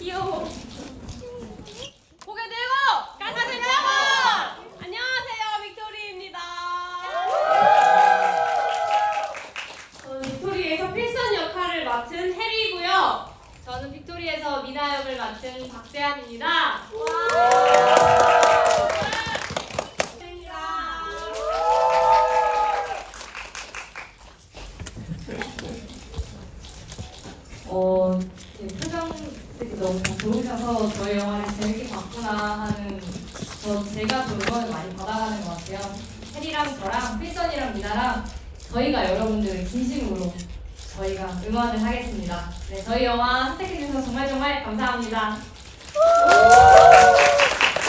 귀여워. 고개 들고 가사 들고 안녕하세요 빅토리입니다. 빅토리에서 필선 역할을 맡은 해리고요. 저는 빅토리에서 미나 역을 맡은 박세안입니다. 어, 제 표정들이 너무 좋으셔서 저희 영화를 재밌게 봤구나 하는 저 제가 좀 응원을 많이 받아가는 것 같아요. 혜리랑 저랑 필선이랑 미나랑 저희가 여러분들을 진심으로 저희가 응원을 하겠습니다. 네, 저희 영화 선택해주셔서 정말 정말 감사합니다.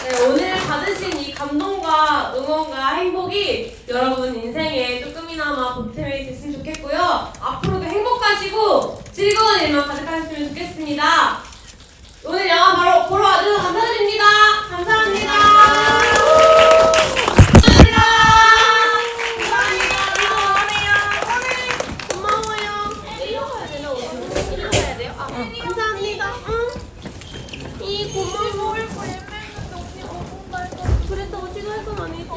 네, 오늘 받으신 이 감동과 응원과 행복이 여러분 인생에 조금이나마 보탬이 됐으면 좋겠고요. 앞으로도 즐거운 일만 가득하셨으면 좋겠습니다. 오늘 영화 바로 보러 와주셔서 감사드립니다. 감사합니다. 감사합니다. 응. 이 고마워. 그랬다고 찍어야 건 아니지?